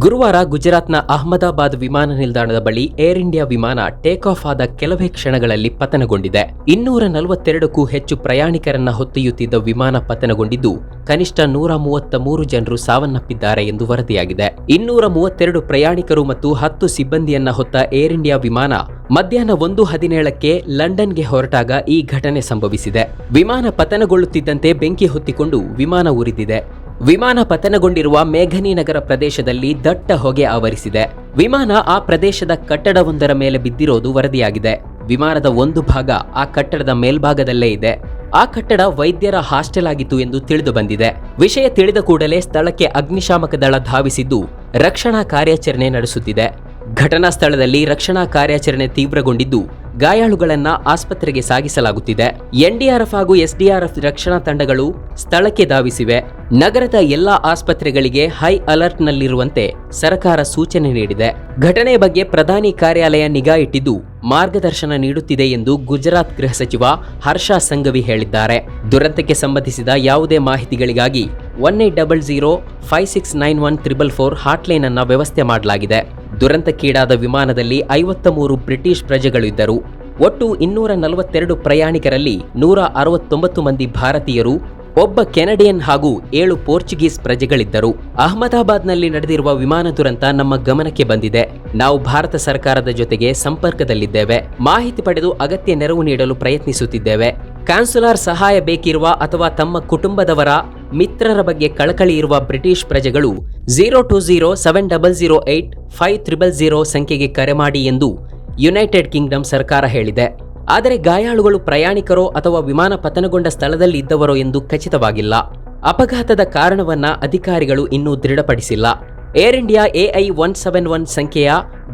ಗುರುವಾರ ಗುಜರಾತ್ನ ಅಹಮದಾಬಾದ್ ವಿಮಾನ ನಿಲ್ದಾಣದ ಬಳಿ ಏರ್ ಇಂಡಿಯಾ ವಿಮಾನ ಟೇಕ್ ಆಫ್ ಆದ ಕೆಲವೇ ಕ್ಷಣಗಳಲ್ಲಿ ಪತನಗೊಂಡಿದೆ. ಇನ್ನೂರ ನಲವತ್ತೆರಡಕ್ಕೂ ಹೆಚ್ಚು ಪ್ರಯಾಣಿಕರನ್ನ ಹೊತ್ತೊಯ್ಯುತ್ತಿದ್ದ ವಿಮಾನ ಪತನಗೊಂಡಿದ್ದು, ಕನಿಷ್ಠ ನೂರ ಮೂವತ್ತ ಮೂರು ಜನರು ಸಾವನ್ನಪ್ಪಿದ್ದಾರೆ ಎಂದು ವರದಿಯಾಗಿದೆ. ಇನ್ನೂರ ಮೂವತ್ತೆರಡು ಪ್ರಯಾಣಿಕರು ಮತ್ತು ಹತ್ತು ಸಿಬ್ಬಂದಿಯನ್ನ ಹೊತ್ತ ಏರ್ ಇಂಡಿಯಾ ವಿಮಾನ ಮಧ್ಯಾಹ್ನ ಒಂದು ಹದಿನೇಳಕ್ಕೆ ಲಂಡನ್ಗೆ ಹೊರಟಾಗ ಈ ಘಟನೆ ಸಂಭವಿಸಿದೆ. ವಿಮಾನ ಪತನಗೊಳ್ಳುತ್ತಿದ್ದಂತೆ ಬೆಂಕಿ ಹೊತ್ತಿಕೊಂಡು ವಿಮಾನ ಉರಿದಿದೆ. ವಿಮಾನ ಪತನಗೊಂಡಿರುವ ಮೇಘನಿ ನಗರ ಪ್ರದೇಶದಲ್ಲಿ ದಟ್ಟ ಹೊಗೆ ಆವರಿಸಿದೆ. ವಿಮಾನ ಆ ಪ್ರದೇಶದ ಕಟ್ಟಡವೊಂದರ ಮೇಲೆ ಬಿದ್ದಿರೋದು ವರದಿಯಾಗಿದೆ. ವಿಮಾನದ ಒಂದು ಭಾಗ ಆ ಕಟ್ಟಡದ ಮೇಲ್ಭಾಗದಲ್ಲೇ ಇದೆ. ಆ ಕಟ್ಟಡ ವೈದ್ಯರ ಹಾಸ್ಟೆಲ್ ಆಗಿತ್ತು ಎಂದು ತಿಳಿದು ಬಂದಿದೆ. ವಿಷಯ ತಿಳಿದ ಕೂಡಲೇ ಸ್ಥಳಕ್ಕೆ ಅಗ್ನಿಶಾಮಕ ದಳ ಧಾವಿಸಿದ್ದು ರಕ್ಷಣಾ ಕಾರ್ಯಾಚರಣೆ ನಡೆಸುತ್ತಿದೆ. ಘಟನಾ ಸ್ಥಳದಲ್ಲಿ ರಕ್ಷಣಾ ಕಾರ್ಯಾಚರಣೆ ತೀವ್ರಗೊಂಡಿದ್ದು ಗಾಯಾಳುಗಳನ್ನ ಆಸ್ಪತ್ರೆಗೆ ಸಾಗಿಸಲಾಗುತ್ತಿದೆ. ಎನ್ಡಿಆರ್ಎಫ್ ಹಾಗೂ ಎಸ್ಡಿಆರ್ಎಫ್ ರಕ್ಷಣಾ ತಂಡಗಳು ಸ್ಥಳಕ್ಕೆ ಧಾವಿಸಿವೆ. ನಗರದ ಎಲ್ಲಾ ಆಸ್ಪತ್ರೆಗಳಿಗೆ ಹೈ ಅಲರ್ಟ್ನಲ್ಲಿರುವಂತೆ ಸರ್ಕಾರ ಸೂಚನೆ ನೀಡಿದೆ. ಘಟನೆ ಬಗ್ಗೆ ಪ್ರಧಾನಿ ಕಾರ್ಯಾಲಯ ನಿಗಾ ಇಟ್ಟಿದ್ದು ಮಾರ್ಗದರ್ಶನ ನೀಡುತ್ತಿದೆ ಎಂದು ಗುಜರಾತ್ ಗೃಹ ಸಚಿವ ಹರ್ಷ ಸಂಘವಿ ಹೇಳಿದ್ದಾರೆ. ದುರಂತಕ್ಕೆ ಸಂಬಂಧಿಸಿದ ಯಾವುದೇ ಮಾಹಿತಿಗಳಿಗಾಗಿ one eight double zero five six nine one triple four hotline ಅನ್ನು ವ್ಯವಸ್ಥೆ ಮಾಡಲಾಗಿದೆ. ದುರಂತಕ್ಕೀಡಾದ ವಿಮಾನದಲ್ಲಿ ಐವತ್ತ ಮೂರು ಬ್ರಿಟಿಷ್ ಪ್ರಜೆಗಳಿದ್ದರು. ಒಟ್ಟು ಇನ್ನೂರ ನಲವತ್ತೆರಡು ಪ್ರಯಾಣಿಕರಲ್ಲಿ ನೂರ ಅರವತ್ತೊಂಬತ್ತು ಮಂದಿ ಭಾರತೀಯರು, ಒಬ್ಬ ಕೆನಡಿಯನ್ ಹಾಗೂ ಏಳು ಪೋರ್ಚುಗೀಸ್ ಪ್ರಜೆಗಳಿದ್ದರು. ಅಹಮದಾಬಾದ್ನಲ್ಲಿ ನಡೆದಿರುವ ವಿಮಾನ ದುರಂತ ನಮ್ಮ ಗಮನಕ್ಕೆ ಬಂದಿದೆ. ನಾವು ಭಾರತ ಸರ್ಕಾರದ ಜೊತೆಗೆ ಸಂಪರ್ಕದಲ್ಲಿದ್ದೇವೆ. ಮಾಹಿತಿ ಪಡೆದು ಅಗತ್ಯ ನೆರವು ನೀಡಲು ಪ್ರಯತ್ನಿಸುತ್ತಿದ್ದೇವೆ. ಕಾನ್ಸುಲಾರ್ ಸಹಾಯ ಬೇಕಿರುವ ಅಥವಾ ತಮ್ಮ ಕುಟುಂಬದವರ ಮಿತ್ರರ ಬಗ್ಗೆ ಕಳಕಳಿ ಇರುವ ಬ್ರಿಟಿಷ್ ಪ್ರಜೆಗಳು zero two zero seven double zero eight five triple zero ಸಂಖ್ಯೆಗೆ ಕರೆ ಮಾಡಿ ಎಂದು ಯುನೈಟೆಡ್ ಕಿಂಗ್ಡಮ್ ಸರ್ಕಾರ ಹೇಳಿದೆ. ಆದರೆ ಗಾಯಾಳುಗಳು ಪ್ರಯಾಣಿಕರೋ ಅಥವಾ ವಿಮಾನ ಪತನಗೊಂಡ ಸ್ಥಳದಲ್ಲಿ ಇದ್ದವರೋ ಎಂದು ಖಚಿತವಾಗಿಲ್ಲ. ಅಪಘಾತದ ಕಾರಣವನ್ನ ಅಧಿಕಾರಿಗಳು ಇನ್ನೂ ದೃಢಪಡಿಸಿಲ್ಲ. Air India AI one seven one ಸಂಖ್ಯೆಯ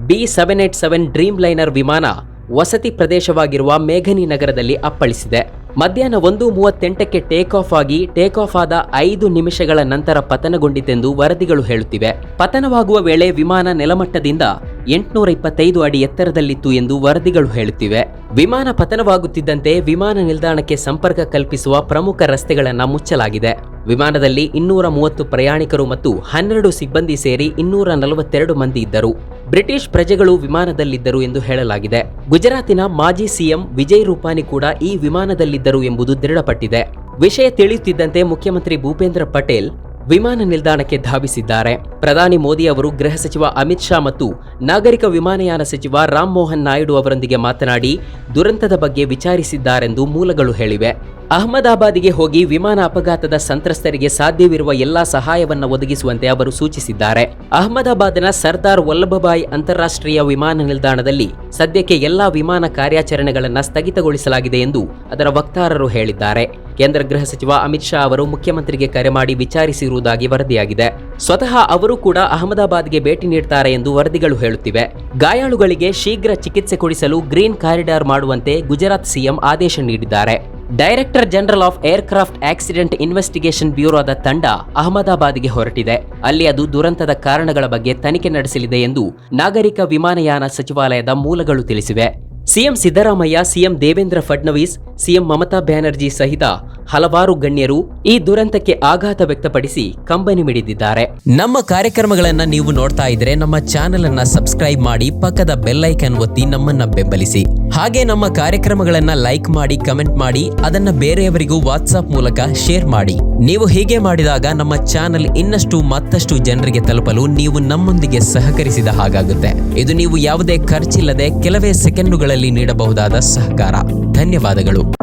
B seven eight seven dreamliner ವಿಮಾನ ವಸತಿ ಪ್ರದೇಶವಾಗಿರುವ ಮೇಘನಿ ನಗರದಲ್ಲಿ ಅಪ್ಪಳಿಸಿದೆ. ಮಧ್ಯಾಹ್ನ ಒಂದು ಮೂವತ್ತೆಂಟಕ್ಕೆ ಟೇಕ್ ಆಫ್ ಆಗಿ ಟೇಕ್ ಆಫ್ ಆದ ಐದು ನಿಮಿಷಗಳ ನಂತರ ಪತನಗೊಂಡಿತೆಂದು ವರದಿಗಳು ಹೇಳುತ್ತಿವೆ. ಪತನವಾಗುವ ವೇಳೆ ವಿಮಾನ ನೆಲಮಟ್ಟದಿಂದ ಎಂಟುನೂರ ಇಪ್ಪತ್ತೈದು ಅಡಿ ಎತ್ತರದಲ್ಲಿತ್ತು ಎಂದು ವರದಿಗಳು ಹೇಳುತ್ತಿವೆ. ವಿಮಾನ ಪತನವಾಗುತ್ತಿದ್ದಂತೆ ವಿಮಾನ ನಿಲ್ದಾಣಕ್ಕೆ ಸಂಪರ್ಕ ಕಲ್ಪಿಸುವ ಪ್ರಮುಖ ರಸ್ತೆಗಳನ್ನು ಮುಚ್ಚಲಾಗಿದೆ. ವಿಮಾನದಲ್ಲಿ ಇನ್ನೂರ ಮೂವತ್ತು ಪ್ರಯಾಣಿಕರು ಮತ್ತು ಹನ್ನೆರಡು ಸಿಬ್ಬಂದಿ ಸೇರಿ ಇನ್ನೂರ ನಲವತ್ತೆರಡು ಮಂದಿ ಇದ್ದರು. ಬ್ರಿಟಿಷ್ ಪ್ರಜೆಗಳು ವಿಮಾನದಲ್ಲಿದ್ದರು ಎಂದು ಹೇಳಲಾಗಿದೆ. ಗುಜರಾತಿನ ಮಾಜಿ ಸಿಎಂ ವಿಜಯ್ ರೂಪಾನಿ ಕೂಡ ಈ ವಿಮಾನದಲ್ಲಿದ್ದರು ಎಂಬುದು ದೃಢಪಟ್ಟಿದೆ. ವಿಷಯ ತಿಳಿಯುತ್ತಿದ್ದಂತೆ ಮುಖ್ಯಮಂತ್ರಿ ಭೂಪೇಂದ್ರ ಪಟೇಲ್ ವಿಮಾನ ನಿಲ್ದಾಣಕ್ಕೆ ಧಾವಿಸಿದ್ದಾರೆ. ಪ್ರಧಾನಿ ಮೋದಿ ಅವರು ಗೃಹ ಸಚಿವ ಅಮಿತ್ ಶಾ ಮತ್ತು ನಾಗರಿಕ ವಿಮಾನಯಾನ ಸಚಿವ ರಾಮ್ ಮೋಹನ್ ನಾಯ್ಡು ಅವರೊಂದಿಗೆ ಮಾತನಾಡಿ, ದುರಂತದ ಬಗ್ಗೆ ವಿಚಾರಿಸಿದ್ದಾರೆಂದು ಮೂಲಗಳು ಹೇಳಿವೆ. ಅಹಮದಾಬಾದಿಗೆ ಹೋಗಿ ವಿಮಾನ ಅಪಘಾತದ ಸಂತ್ರಸ್ತರಿಗೆ ಸಾಧ್ಯವಿರುವ ಎಲ್ಲಾ ಸಹಾಯವನ್ನು ಒದಗಿಸುವಂತೆ ಅವರು ಸೂಚಿಸಿದ್ದಾರೆ. ಅಹಮದಾಬಾದ್ನ ಸರ್ದಾರ್ ವಲ್ಲಭಭಾಯ್ ಅಂತಾರಾಷ್ಟ್ರೀಯ ವಿಮಾನ ನಿಲ್ದಾಣದಲ್ಲಿ ಸದ್ಯಕ್ಕೆ ಎಲ್ಲಾ ವಿಮಾನ ಕಾರ್ಯಾಚರಣೆಗಳನ್ನು ಸ್ಥಗಿತಗೊಳಿಸಲಾಗಿದೆ ಎಂದು ಅದರ ವಕ್ತಾರರು ಹೇಳಿದ್ದಾರೆ. ಕೇಂದ್ರ ಗೃಹ ಸಚಿವ ಅಮಿತ್ ಶಾ ಅವರು ಮುಖ್ಯಮಂತ್ರಿಗೆ ಕರೆ ಮಾಡಿ ವಿಚಾರಿಸಿರುವುದಾಗಿ ವರದಿಯಾಗಿದೆ. ಸ್ವತಃ ಅವರು ಕೂಡ ಅಹಮದಾಬಾದ್ಗೆ ಭೇಟಿ ನೀಡುತ್ತಾರೆ ಎಂದು ವರದಿಗಳು ಹೇಳುತ್ತಿವೆ. ಗಾಯಾಳುಗಳಿಗೆ ಶೀಘ್ರ ಚಿಕಿತ್ಸೆ ಕೊಡಿಸಲು ಗ್ರೀನ್ ಕಾರಿಡಾರ್ ಮಾಡುವಂತೆ ಗುಜರಾತ್ ಸಿಎಂ ಆದೇಶ ನೀಡಿದ್ದಾರೆ. Director general of aircraft accident investigation ಬ್ಯೂರೋದ ತಂಡ ಅಹಮದಾಬಾದ್ಗೆ ಹೊರಟಿದೆ. ಅಲ್ಲಿ ಅದು ದುರಂತದ ಕಾರಣಗಳ ಬಗ್ಗೆ ತನಿಖೆ ನಡೆಸಲಿದೆ ಎಂದು ನಾಗರಿಕ ವಿಮಾನಯಾನ ಸಚಿವಾಲಯದ ಮೂಲಗಳು ತಿಳಿಸಿವೆ. CM Siddaramaiah, CM Devendra Fadnavis, CM Mamata Banerjee ಸಹಿತ ಹಲವಾರು ಗಣ್ಯರು ಈ ದುರಂತಕ್ಕೆ ಆಘಾತ ವ್ಯಕ್ತಪಡಿಸಿ ಕಂಬನಿ ಮಿಡಿದಿದ್ದಾರೆ. ನಮ್ಮ ಕಾರ್ಯಕ್ರಮಗಳನ್ನ ನೀವು ನೋಡ್ತಾ ಇದ್ರೆ ನಮ್ಮ ಚಾನೆಲ್ ಅನ್ನ ಸಬ್ಸ್ಕ್ರೈಬ್ ಮಾಡಿ ಪಕ್ಕದ ಬೆಲ್ಲೈಕನ್ ಒತ್ತಿ ನಮ್ಮನ್ನ ಬೆಂಬಲಿಸಿ. ಹಾಗೆ ನಮ್ಮ ಕಾರ್ಯಕ್ರಮಗಳನ್ನ ಲೈಕ್ ಮಾಡಿ, ಕಮೆಂಟ್ ಮಾಡಿ, ಅದನ್ನ ಬೇರೆಯವರಿಗೂ ವಾಟ್ಸ್ಆಪ್ ಮೂಲಕ ಶೇರ್ ಮಾಡಿ. ನೀವು ಹೀಗೆ ಮಾಡಿದಾಗ ನಮ್ಮ ಚಾನೆಲ್ ಇನ್ನಷ್ಟು ಮತ್ತಷ್ಟು ಜನರಿಗೆ ತಲುಪಲು ನೀವು ನಮ್ಮೊಂದಿಗೆ ಸಹಕರಿಸಿದ ಹಾಗಾಗುತ್ತೆ. ಇದು ನೀವು ಯಾವುದೇ ಖರ್ಚಿಲ್ಲದೆ ಕೆಲವೇ ಸೆಕೆಂಡುಗಳಲ್ಲಿ ನೀಡಬಹುದಾದ ಸಹಕಾರ. ಧನ್ಯವಾದಗಳು.